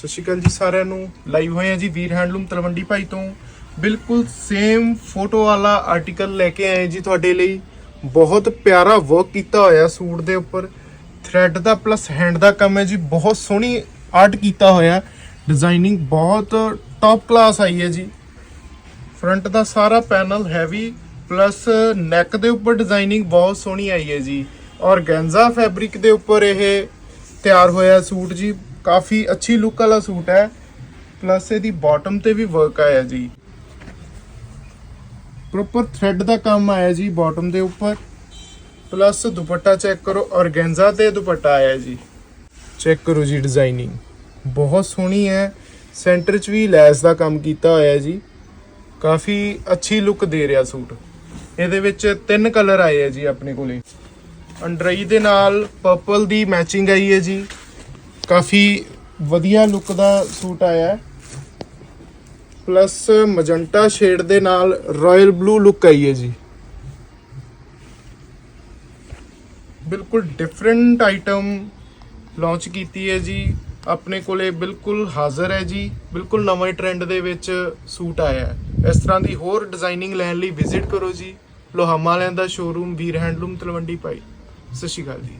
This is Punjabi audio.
ਸਤਿ ਸ਼੍ਰੀ ਅਕਾਲ ਜੀ ਸਾਰਿਆਂ ਨੂੰ। ਲਾਈਵ ਹੋਏ ਆ ਜੀ ਵੀਰ ਹੈਂਡਲੂਮ ਤਲਵੰਡੀ ਭਾਈ ਤੋਂ। ਬਿਲਕੁਲ ਸੇਮ ਫੋਟੋ ਵਾਲਾ ਆਰਟੀਕਲ ਲੈ ਕੇ ਆਏ ਜੀ ਤੁਹਾਡੇ ਲਈ। ਬਹੁਤ ਪਿਆਰਾ ਵਰਕ ਕੀਤਾ ਹੋਇਆ ਸੂਟ ਦੇ ਉੱਪਰ। ਥ੍ਰੈਡ ਦਾ ਪਲੱਸ ਹੈਂਡ ਦਾ ਕੰਮ ਹੈ ਜੀ। ਬਹੁਤ ਸੋਹਣੀ ਆਰਟ ਕੀਤਾ ਹੋਇਆ। ਡਿਜ਼ਾਈਨਿੰਗ ਬਹੁਤ ਟੌਪ ਕਲਾਸ ਆਈ ਹੈ ਜੀ। ਫਰੰਟ ਦਾ ਸਾਰਾ ਪੈਨਲ ਹੈਵੀ ਪਲੱਸ ਨੈਕ ਦੇ ਉੱਪਰ ਡਿਜ਼ਾਈਨਿੰਗ ਬਹੁਤ ਸੋਹਣੀ ਆਈ ਹੈ ਜੀ। ਔਰ ਗੈਂਜ਼ਾ ਫੈਬਰਿਕ ਦੇ ਉੱਪਰ ਇਹ ਤਿਆਰ ਹੋਇਆ ਸੂਟ ਜੀ। ਕਾਫੀ ਅੱਛੀ ਲੁੱਕ ਵਾਲਾ ਸੂਟ ਹੈ। ਪਲੱਸ ਇਹਦੀ ਬਾਟਮ ਤੇ ਵੀ ਵਰਕ ਆਇਆ ਜੀ। ਪ੍ਰੋਪਰ ਥ੍ਰੈਡ ਦਾ ਕੰਮ ਆਇਆ ਜੀ ਬਾਟਮ ਦੇ ਉੱਪਰ। ਪਲੱਸ ਦੁਪੱਟਾ ਚੈੱਕ ਕਰੋ ਔਰਗੈਂਜ਼ਾ ਤੇ ਦੁਪੱਟਾ ਆਇਆ ਜੀ। ਚੈੱਕ ਕਰੋ ਜੀ ਡਿਜ਼ਾਈਨਿੰਗ ਬਹੁਤ ਸੋਹਣੀ ਹੈ। ਸੈਂਟਰ 'ਚ ਵੀ ਲੈਸ ਦਾ ਕੰਮ ਕੀਤਾ ਹੋਇਆ ਜੀ। ਕਾਫੀ ਅੱਛੀ ਲੁੱਕ ਦੇ ਰਿਹਾ ਸੂਟ। ਇਹਦੇ ਵਿੱਚ ਤਿੰਨ ਕਲਰ ਆਏ ਆ ਜੀ ਆਪਣੇ ਕੋਲੇ। ਅੰਡਰਈ ਦੇ ਨਾਲ ਪਰਪਲ ਦੀ ਮੈਚਿੰਗ ਆਈ ਹੈ ਜੀ। ਕਾਫੀ ਵਧੀਆ ਲੁੱਕ ਦਾ ਸੂਟ ਆਇਆ ਹੈ। ਪਲੱਸ ਮਜੰਟਾ ਸ਼ੇਡ ਦੇ ਨਾਲ ਰਾਇਲ ਬਲੂ ਲੁੱਕ ਆਈ ਹੈ ਜੀ। ਬਿਲਕੁਲ ਡਿਫਰੈਂਟ ਆਈਟਮ ਲਾਂਚ ਕੀਤੀ ਹੈ ਜੀ। ਆਪਣੇ ਕੋਲੇ ਬਿਲਕੁਲ ਹਾਜ਼ਰ ਹੈ ਜੀ। ਬਿਲਕੁਲ ਨਵੇਂ ਟ੍ਰੈਂਡ ਦੇ ਵਿੱਚ ਸੂਟ ਆਇਆ ਹੈ। ਇਸ ਤਰ੍ਹਾਂ ਦੀ ਹੋਰ ਡਿਜ਼ਾਈਨਿੰਗ ਲੈਣ ਲਈ ਵਿਜ਼ਿਟ ਕਰੋ ਜੀ। ਲੋਹਾਮਾ ਲੈਂਦਾ ਸ਼ੋਰੂਮ ਵੀਰ ਹੈਂਡਲੂਮ ਤਲਵੰਡੀ ਪਾਈ ਸਤਿ ਸ਼੍ਰੀ ਅਕਾਲ ਜੀ।